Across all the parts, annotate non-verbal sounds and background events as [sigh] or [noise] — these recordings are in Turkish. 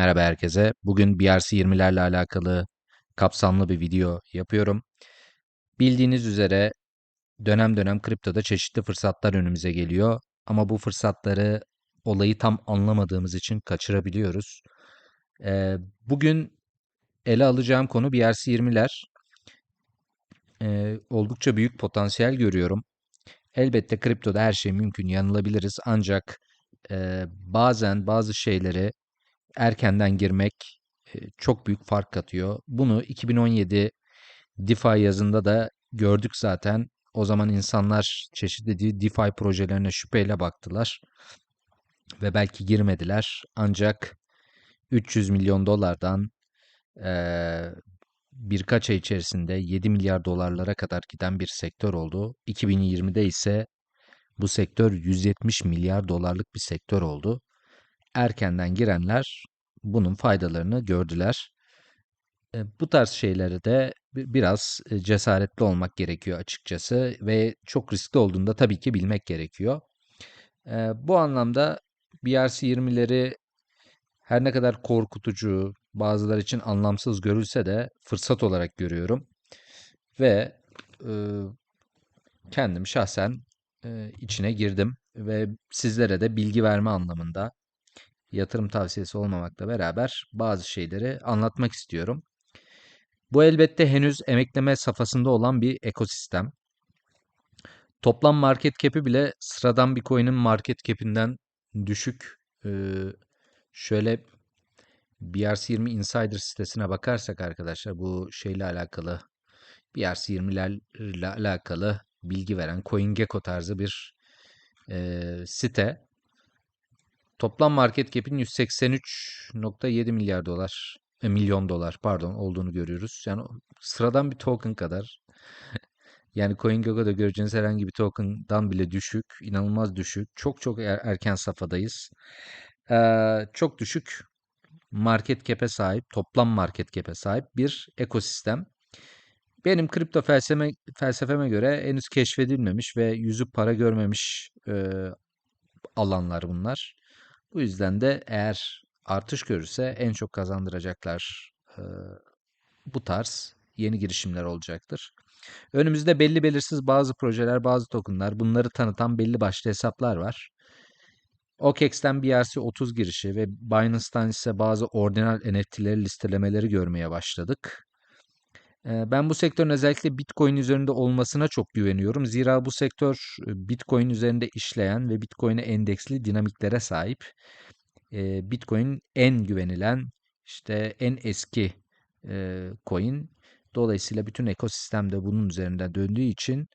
Merhaba herkese. Bugün BRC20'lerle alakalı kapsamlı bir video yapıyorum. Bildiğiniz üzere dönem dönem kriptoda çeşitli fırsatlar önümüze geliyor. Ama bu fırsatları olayı tam anlamadığımız için kaçırabiliyoruz. Ee, bugün ele alacağım konu BRC20'ler. Ee, oldukça büyük potansiyel görüyorum. Elbette kriptoda her şey mümkün, yanılabiliriz. Ancak e, bazen bazı şeyleri erkenden girmek çok büyük fark katıyor. Bunu 2017 DeFi yazında da gördük zaten. O zaman insanlar çeşitli DeFi projelerine şüpheyle baktılar ve belki girmediler. Ancak 300 milyon dolardan birkaç ay içerisinde 7 milyar dolarlara kadar giden bir sektör oldu. 2020'de ise bu sektör 170 milyar dolarlık bir sektör oldu. Erkenden girenler bunun faydalarını gördüler. E, bu tarz şeylere de biraz e, cesaretli olmak gerekiyor açıkçası ve çok riskli olduğunda tabii ki bilmek gerekiyor. E, bu anlamda BRC20'leri her ne kadar korkutucu, bazılar için anlamsız görülse de fırsat olarak görüyorum. Ve kendim şahsen içine girdim ve sizlere de bilgi verme anlamında yatırım tavsiyesi olmamakla beraber bazı şeyleri anlatmak istiyorum. Bu elbette henüz emekleme safhasında olan bir ekosistem. Toplam market cap'i bile sıradan bir coin'in market cap'inden düşük. Ee, şöyle BRC20 Insider sitesine bakarsak arkadaşlar bu şeyle alakalı BRC20'lerle alakalı bilgi veren CoinGecko tarzı bir e, site. Toplam market cap'in 183.7 milyar dolar, e, milyon dolar pardon olduğunu görüyoruz. Yani sıradan bir token kadar. [laughs] yani CoinGecko'da göreceğiniz herhangi bir token'dan bile düşük, inanılmaz düşük. Çok çok er, erken safhadayız. Ee, çok düşük market cap'e sahip, toplam market cap'e sahip bir ekosistem. Benim kripto felsefeme, felsefeme göre henüz keşfedilmemiş ve yüzü para görmemiş e, alanlar bunlar. Bu yüzden de eğer artış görürse en çok kazandıracaklar e, bu tarz yeni girişimler olacaktır. Önümüzde belli belirsiz bazı projeler, bazı tokenlar, bunları tanıtan belli başlı hesaplar var. OKEX'ten BRC30 girişi ve Binance'tan ise bazı ordinal NFT'leri listelemeleri görmeye başladık. Ben bu sektörün özellikle Bitcoin üzerinde olmasına çok güveniyorum. Zira bu sektör Bitcoin üzerinde işleyen ve Bitcoin'e endeksli dinamiklere sahip. Bitcoin en güvenilen, işte en eski coin. Dolayısıyla bütün ekosistemde bunun üzerinde döndüğü için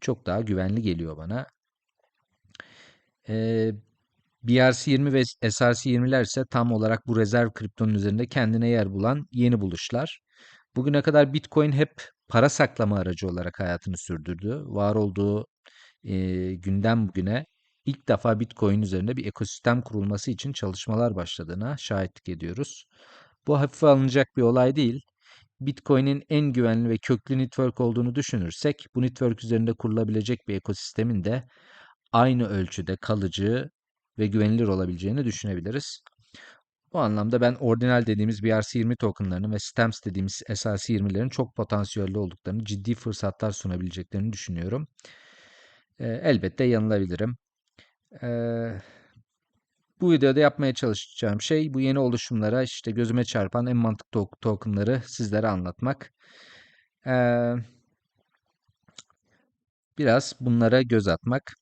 çok daha güvenli geliyor bana. BRC20 ve SRC20'ler ise tam olarak bu rezerv kriptonun üzerinde kendine yer bulan yeni buluşlar. Bugüne kadar Bitcoin hep para saklama aracı olarak hayatını sürdürdü. Var olduğu e, günden bugüne ilk defa Bitcoin üzerinde bir ekosistem kurulması için çalışmalar başladığına şahitlik ediyoruz. Bu hafife alınacak bir olay değil. Bitcoin'in en güvenli ve köklü network olduğunu düşünürsek bu network üzerinde kurulabilecek bir ekosistemin de aynı ölçüde kalıcı ve güvenilir olabileceğini düşünebiliriz. Bu anlamda ben ordinal dediğimiz BRC20 tokenlarının ve Stamps dediğimiz SRC20'lerin çok potansiyelli olduklarını, ciddi fırsatlar sunabileceklerini düşünüyorum. E, elbette yanılabilirim. E, bu videoda yapmaya çalışacağım şey bu yeni oluşumlara işte gözüme çarpan en mantıklı tokenları sizlere anlatmak. E, biraz bunlara göz atmak.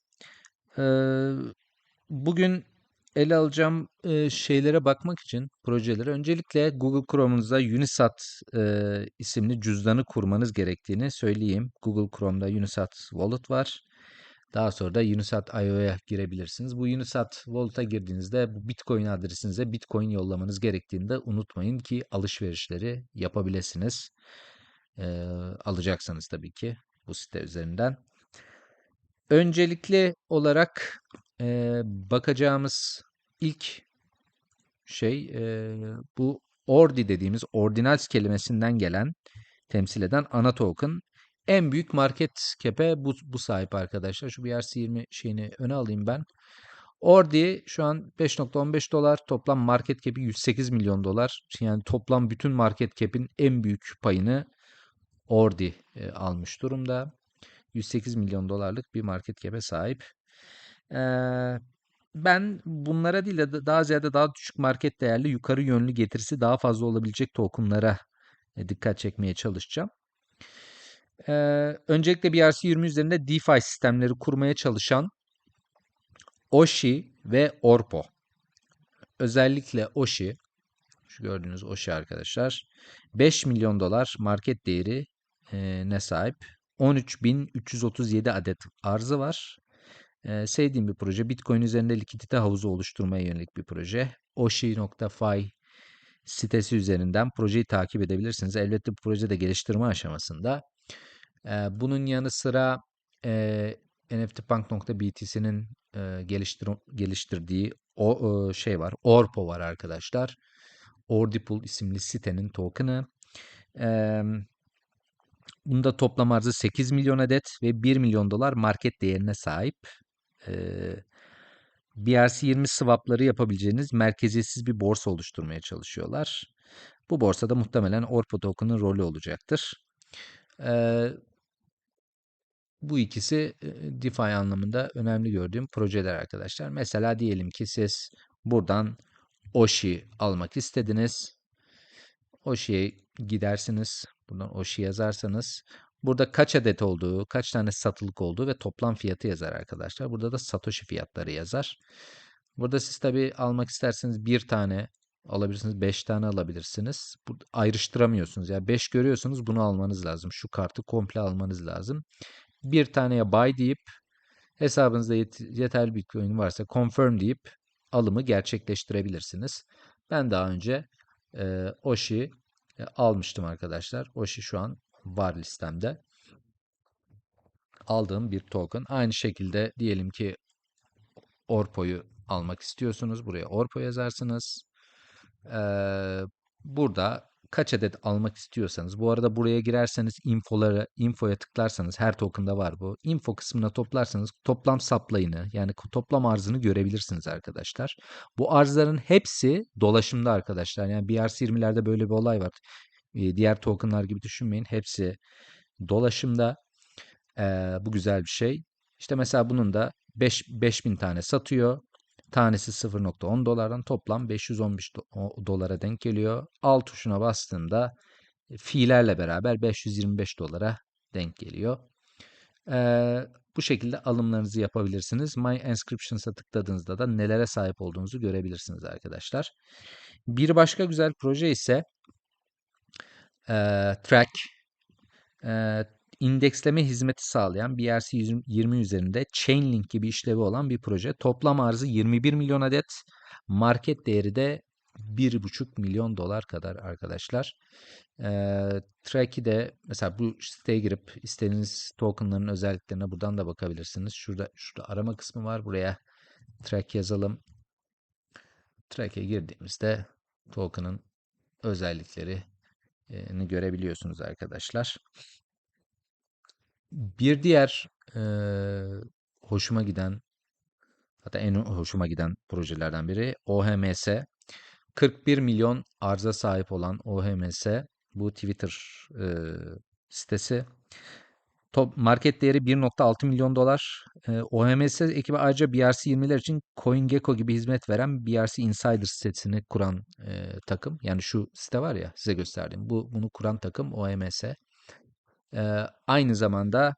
E, bugün ele alacağım e, şeylere bakmak için projelere öncelikle Google Chrome'unuzda Unisat e, isimli cüzdanı kurmanız gerektiğini söyleyeyim. Google Chrome'da Unisat Wallet var. Daha sonra da Unisat IO'ya girebilirsiniz. Bu Unisat Wallet'a girdiğinizde bu Bitcoin adresinize Bitcoin yollamanız gerektiğini de unutmayın ki alışverişleri yapabilirsiniz. E, alacaksanız tabii ki bu site üzerinden. Öncelikli olarak e, bakacağımız ilk şey e, bu ordi dediğimiz ordinals kelimesinden gelen temsil eden ana token. En büyük market cap'e bu, bu sahip arkadaşlar. Şu BRC20 şeyini öne alayım ben. Ordi şu an 5.15 dolar. Toplam market cap'i 108 milyon dolar. Yani toplam bütün market cap'in en büyük payını Ordi e, almış durumda. 108 milyon dolarlık bir market cap'e sahip. Ee, ben bunlara değil de daha ziyade daha düşük market değerli yukarı yönlü getirisi daha fazla olabilecek tokenlara e, dikkat çekmeye çalışacağım. Ee, öncelikle BRC20 üzerinde DeFi sistemleri kurmaya çalışan Oshi ve Orpo. Özellikle Oshi, şu gördüğünüz Oshi arkadaşlar, 5 milyon dolar market değeri e, ne sahip? 13.337 adet arzı var. Sevdiğim bir proje. Bitcoin üzerinde likidite havuzu oluşturmaya yönelik bir proje. Oshi.fi sitesi üzerinden projeyi takip edebilirsiniz. Elbette bu proje de geliştirme aşamasında. Bunun yanı sıra e, nftpunk.btc'nin e, geliştir geliştirdiği o e, şey var. Orpo var arkadaşlar. Ordipool isimli sitenin token'ı. E, bunda toplam arzı 8 milyon adet ve 1 milyon dolar market değerine sahip. E, BRC20 swapları yapabileceğiniz merkeziyetsiz bir borsa oluşturmaya çalışıyorlar. Bu borsada muhtemelen Orpo token'ın rolü olacaktır. Ee, bu ikisi DeFi anlamında önemli gördüğüm projeler arkadaşlar. Mesela diyelim ki siz buradan Oshi almak istediniz. Oshi'ye gidersiniz. Buradan Oshi yazarsanız burada kaç adet olduğu, kaç tane satılık olduğu ve toplam fiyatı yazar arkadaşlar. Burada da Satoshi fiyatları yazar. Burada siz tabi almak isterseniz bir tane alabilirsiniz, beş tane alabilirsiniz. Bu, ayrıştıramıyorsunuz. Yani beş görüyorsunuz bunu almanız lazım. Şu kartı komple almanız lazım bir taneye buy deyip hesabınızda yet yeterli Bitcoin varsa confirm deyip alımı gerçekleştirebilirsiniz. Ben daha önce e, Oshi almıştım arkadaşlar. Oshi şu an var listemde. Aldığım bir token. Aynı şekilde diyelim ki Orpo'yu almak istiyorsunuz. Buraya Orpo yazarsınız. Ee, burada kaç adet almak istiyorsanız. Bu arada buraya girerseniz infolara, infoya tıklarsanız her token'da var bu. Info kısmına toplarsanız toplam supply'ını yani toplam arzını görebilirsiniz arkadaşlar. Bu arzların hepsi dolaşımda arkadaşlar. Yani BRC20'lerde böyle bir olay var. Diğer token'lar gibi düşünmeyin. Hepsi dolaşımda. Ee, bu güzel bir şey. İşte mesela bunun da 5 5000 tane satıyor. Tanesi 0.10 dolardan toplam 515 dolara denk geliyor. Alt tuşuna bastığında e, fiillerle beraber 525 dolara denk geliyor. Ee, bu şekilde alımlarınızı yapabilirsiniz. My Inscriptions'a tıkladığınızda da nelere sahip olduğunuzu görebilirsiniz arkadaşlar. Bir başka güzel proje ise e, Track. E, indeksleme hizmeti sağlayan BRC20 üzerinde Chainlink gibi işlevi olan bir proje. Toplam arzı 21 milyon adet, market değeri de 1,5 milyon dolar kadar arkadaşlar. E, Track'i de mesela bu siteye girip istediğiniz tokenların özelliklerine buradan da bakabilirsiniz. Şurada şurada arama kısmı var. Buraya Track yazalım. Track'e girdiğimizde token'ın özelliklerini görebiliyorsunuz arkadaşlar. Bir diğer e, hoşuma giden hatta en hoşuma giden projelerden biri OHMS. 41 milyon arıza sahip olan OHMS bu Twitter e, sitesi. Top market değeri 1.6 milyon dolar. E, OHMS ekibi ayrıca BRC20'ler için CoinGecko gibi hizmet veren BRC Insider sitesini kuran e, takım. Yani şu site var ya size gösterdiğim. Bu bunu kuran takım OHMS. Ee, aynı zamanda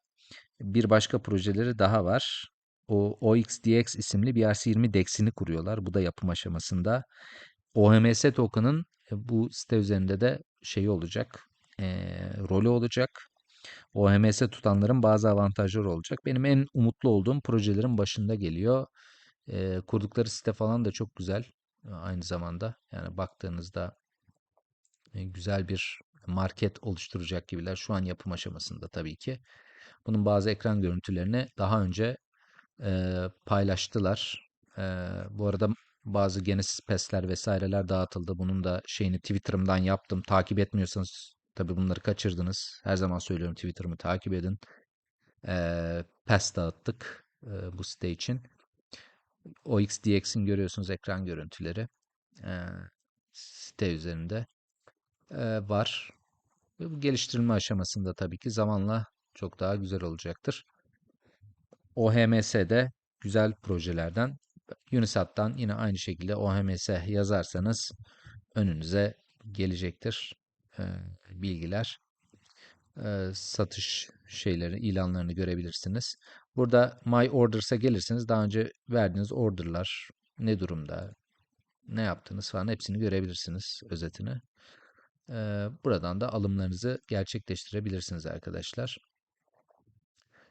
bir başka projeleri daha var. O OXDX isimli BRC20 DEX'ini kuruyorlar. Bu da yapım aşamasında. OHMS token'ın e, bu site üzerinde de şeyi olacak. E, rolü olacak. OHMS tutanların bazı avantajları olacak. Benim en umutlu olduğum projelerin başında geliyor. E, kurdukları site falan da çok güzel. Aynı zamanda yani baktığınızda e, güzel bir market oluşturacak gibiler. Şu an yapım aşamasında tabii ki. Bunun bazı ekran görüntülerini daha önce e, paylaştılar. E, bu arada bazı Genesis Pass'ler vesaireler dağıtıldı. Bunun da şeyini Twitter'ımdan yaptım. Takip etmiyorsanız tabii bunları kaçırdınız. Her zaman söylüyorum Twitter'ımı takip edin. E, pass dağıttık e, bu site için. OXDX'in görüyorsunuz ekran görüntüleri. Ee, site üzerinde ee, var. Bu geliştirilme aşamasında tabii ki zamanla çok daha güzel olacaktır. OHMS'de güzel projelerden Unisat'tan yine aynı şekilde OHMS yazarsanız önünüze gelecektir e, bilgiler. E, satış şeyleri, ilanlarını görebilirsiniz. Burada My Orders'a gelirseniz daha önce verdiğiniz orderlar ne durumda, ne yaptınız falan hepsini görebilirsiniz özetini. E, buradan da alımlarınızı gerçekleştirebilirsiniz arkadaşlar.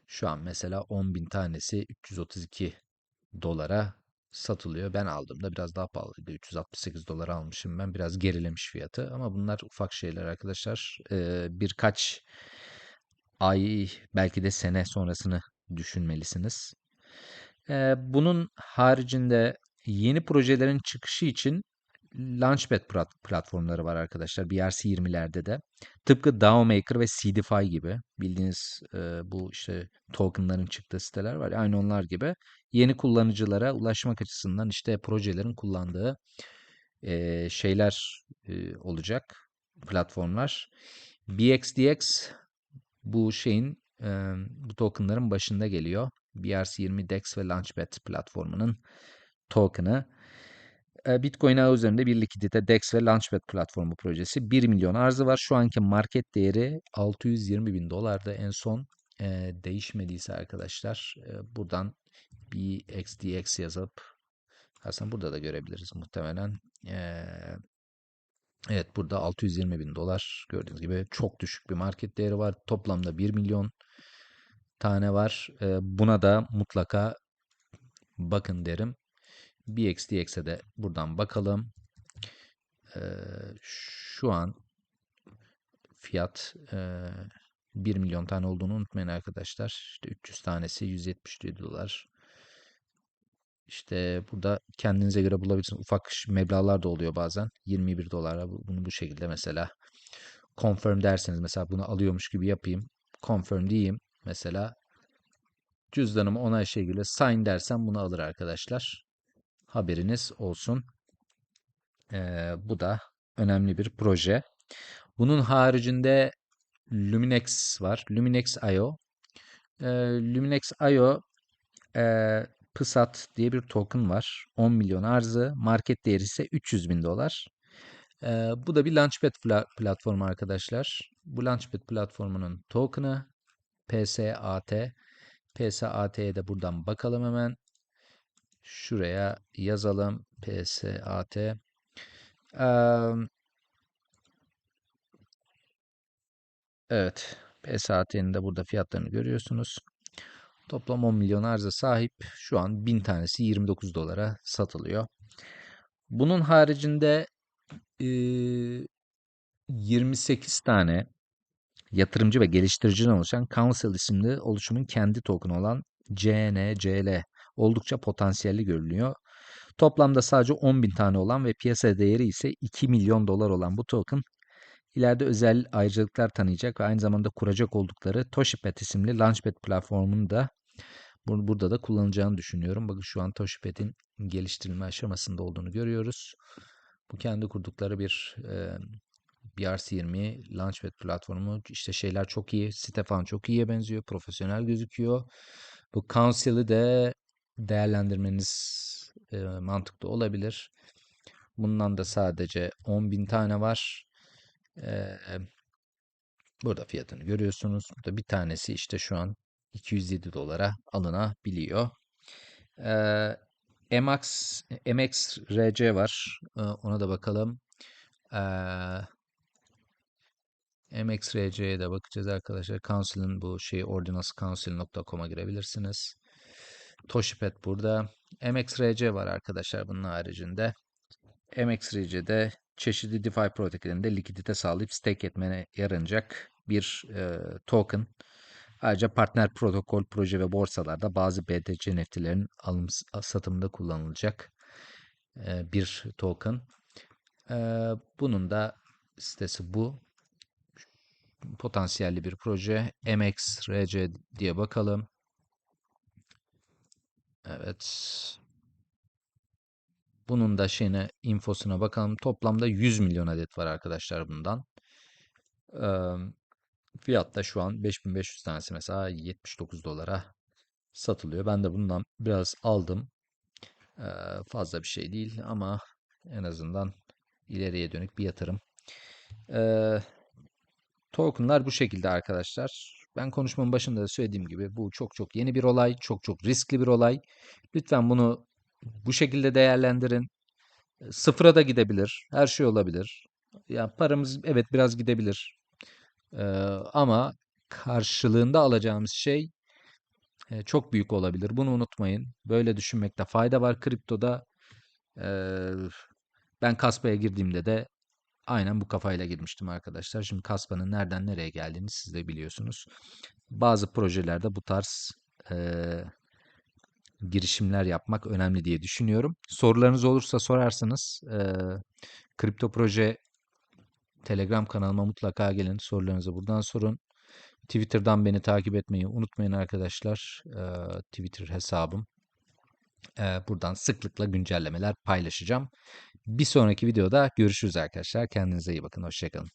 Şu an mesela 10.000 tanesi 332 dolara satılıyor. Ben aldığımda biraz daha pahalıydı. 368 dolara almışım ben. Biraz gerilemiş fiyatı ama bunlar ufak şeyler arkadaşlar. Ee, birkaç ay belki de sene sonrasını düşünmelisiniz. Ee, bunun haricinde yeni projelerin çıkışı için Launchpad platformları var arkadaşlar. BRC20'lerde de. Tıpkı DAOmaker ve Seedify gibi bildiğiniz e, bu işte tokenların çıktığı siteler var. Aynı onlar gibi yeni kullanıcılara ulaşmak açısından işte projelerin kullandığı e, şeyler e, olacak platformlar. BXDX bu şeyin e, bu tokenların başında geliyor. BRC20 DEX ve Launchpad platformunun token'ı. Bitcoin ağı üzerinde bir likidite DEX ve Launchpad platformu projesi 1 milyon arzı var. Şu anki market değeri 620 bin dolarda en son e, değişmediyse arkadaşlar e, buradan BXDX yazıp aslında burada da görebiliriz muhtemelen. E, evet burada 620 bin dolar gördüğünüz gibi çok düşük bir market değeri var. Toplamda 1 milyon tane var. E, buna da mutlaka bakın derim. BXDX'e de buradan bakalım. Ee, şu an fiyat e, 1 milyon tane olduğunu unutmayın arkadaşlar. İşte 300 tanesi 177 dolar. İşte burada kendinize göre bulabilirsiniz. Ufak meblağlar da oluyor bazen. 21 dolara bunu bu şekilde mesela confirm derseniz mesela bunu alıyormuş gibi yapayım. Confirm diyeyim. Mesela cüzdanımı onay şekilde sign dersem bunu alır arkadaşlar. Haberiniz olsun. Ee, bu da önemli bir proje. Bunun haricinde Luminex var. Luminex IO. Ee, Luminex IO e, PSAT diye bir token var. 10 milyon arzı. Market değeri ise 300 bin dolar. Ee, bu da bir Launchpad platformu arkadaşlar. Bu Launchpad platformunun token'ı PSAT. PSAT'ye de buradan bakalım hemen. Şuraya yazalım. PSAT. evet. PSAT'nin de burada fiyatlarını görüyorsunuz. Toplam 10 milyon arıza sahip. Şu an 1000 tanesi 29 dolara satılıyor. Bunun haricinde e, 28 tane yatırımcı ve geliştiriciden oluşan Council isimli oluşumun kendi token olan CNCL oldukça potansiyelli görünüyor. Toplamda sadece 10 bin tane olan ve piyasa değeri ise 2 milyon dolar olan bu token ileride özel ayrıcalıklar tanıyacak ve aynı zamanda kuracak oldukları Toshipad isimli Launchpad platformunu da burada da kullanacağını düşünüyorum. Bakın şu an Toshipad'in geliştirilme aşamasında olduğunu görüyoruz. Bu kendi kurdukları bir e, BRC20 Launchpad platformu. İşte şeyler çok iyi. Site falan çok iyiye benziyor. Profesyonel gözüküyor. Bu Council'i de değerlendirmeniz e, mantıklı olabilir. Bundan da sadece 10.000 tane var. E, burada fiyatını görüyorsunuz. Burada bir tanesi işte şu an 207 dolara alınabiliyor. E, MX, MXRC var. E, ona da bakalım. E, MXRC'ye de bakacağız arkadaşlar. Council'in bu şey ordinalscouncil.com'a girebilirsiniz. Toshipad burada. MXRC var arkadaşlar bunun haricinde. MXRC'de çeşitli DeFi protokollerinde likidite sağlayıp stake etmene yaranacak bir e, token. Ayrıca partner protokol, proje ve borsalarda bazı BTC NFT'lerin alım satımında kullanılacak e, bir token. E, bunun da sitesi bu. Potansiyelli bir proje. MXRC diye bakalım. Evet. bunun da şeyine infosuna bakalım. Toplamda 100 milyon adet var arkadaşlar bundan. Eee fiyat da şu an 5500 tanesi mesela 79 dolara satılıyor. Ben de bundan biraz aldım. Eee, fazla bir şey değil ama en azından ileriye dönük bir yatırım. Eee tokenlar bu şekilde arkadaşlar. Ben konuşmamın başında da söylediğim gibi bu çok çok yeni bir olay, çok çok riskli bir olay. Lütfen bunu bu şekilde değerlendirin. E, Sıfıra da gidebilir, her şey olabilir. Ya paramız evet biraz gidebilir. Eee, ama karşılığında alacağımız şey e, çok büyük olabilir. Bunu unutmayın. Böyle düşünmekte fayda var kriptoda. Eee, ben Kaspa'ya girdiğimde de aynen bu kafayla girmiştim arkadaşlar. Şimdi Kaspa'nın nereden nereye geldiğini siz de biliyorsunuz. Bazı projelerde bu tarz eee, girişimler yapmak önemli diye düşünüyorum. Sorularınız olursa sorarsınız. Eee, kripto proje Telegram kanalıma mutlaka gelin. Sorularınızı buradan sorun. Twitter'dan beni takip etmeyi unutmayın arkadaşlar. Eee, Twitter hesabım. Buradan sıklıkla güncellemeler paylaşacağım. Bir sonraki videoda görüşürüz arkadaşlar. Kendinize iyi bakın. Hoşçakalın.